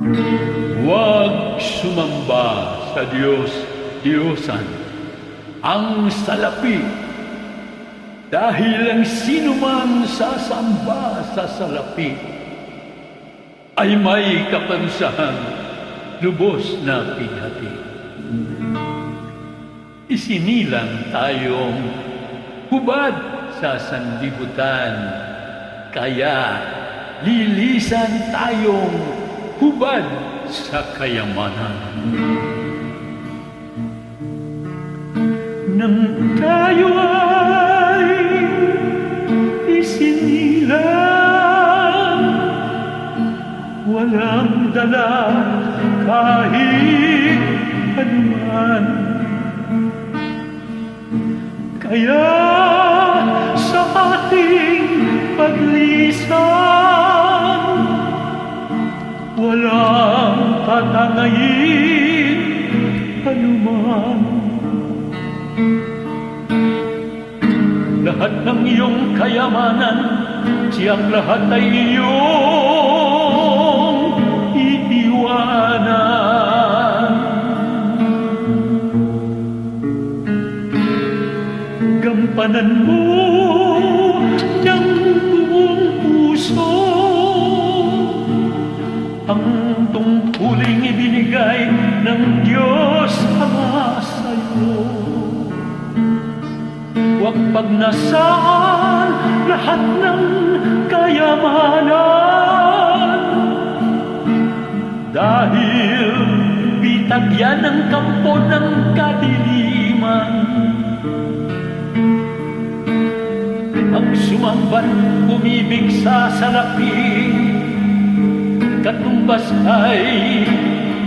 Huwag sumamba sa Diyos, Diyosan, ang salapi. Dahil ang sino man sasamba sa salapi ay may kapansahan lubos na pighati. Isinilang tayong hubad sa sanlibutan, kaya lilisan tayong hubad sa kayamanan. Nang tayo ay isinilang, walang dala kahit anuman. Kaya sa ating paglisan, walang tatangayin anuman. Lahat ng iyong kayamanan, siyang lahat ay iyong Huwag pagnasaan lahat ng kayamanan. Dahil bitag yan ang kampo ng kadiliman. Ang sumambat umibig sa salapi Katumbas ay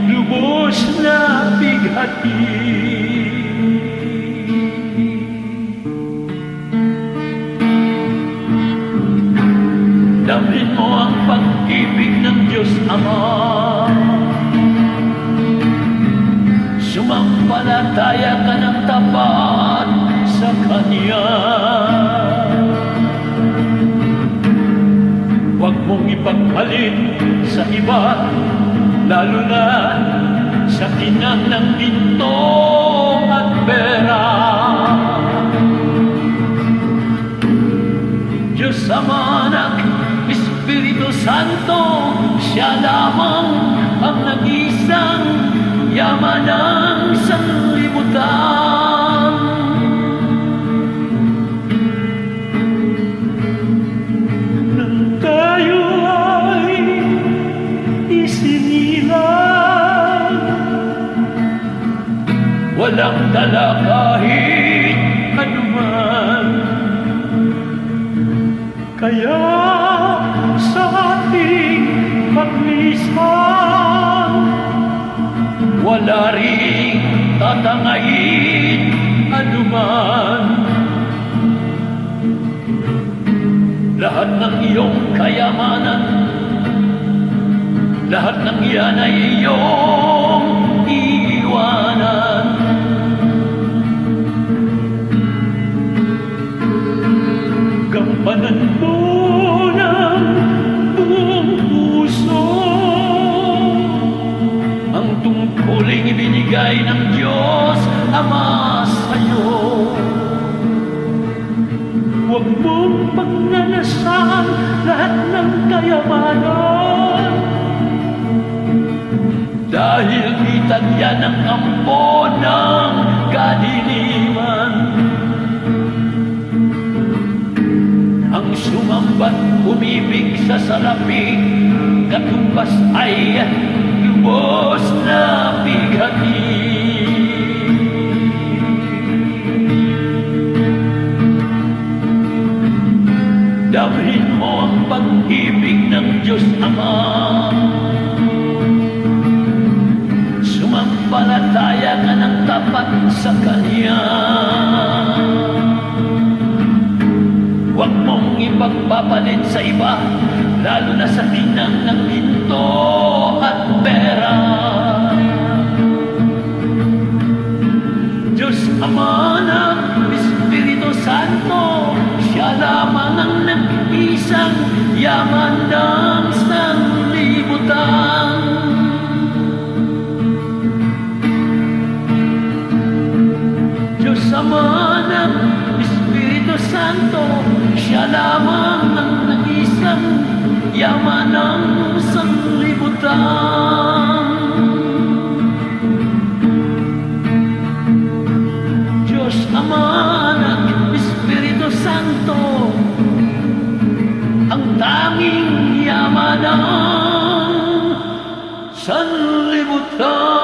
lubos na bighati Damhin mo ang pag-ibig ng Diyos Ama. Sumampalataya ka ng tapat sa Kanya. Huwag mong ipagpalit sa iba, lalo na sa tinang ng ginto Espiritu Santo, Siya lamang ang nag-isang yaman ng sanlibutan. Nang tayo ay isinilang Walang dala kahit anuman Kaya Wala ring tatangayin anuman Lahat ng iyong kayamanan Lahat ng iyan ay iyong iiwanan tungkuling ibinigay ng Diyos Ama sa'yo Huwag mong pagnanasan lahat ng kayamanan. Dahil bitag yan ang kampo ng kadiliman. Ang sumambat umibig sa salapi Katumbas ay lubos na bighati Damhin mo ang pag-ibig ng Diyos Ama. Sumampalataya ka ng tapat sa Kanya. Huwag mong ipagpapalit sa iba Lalo na sa tinang ng ginto pera. Diyos Ama ng Espiritu Santo Siya lamang ang nag-isang yaman ng sanglibutan Diyos Ama ng Espiritu Santo Siya lamang ang nag-isang yaman ng sanglibutan لنا شر بطلان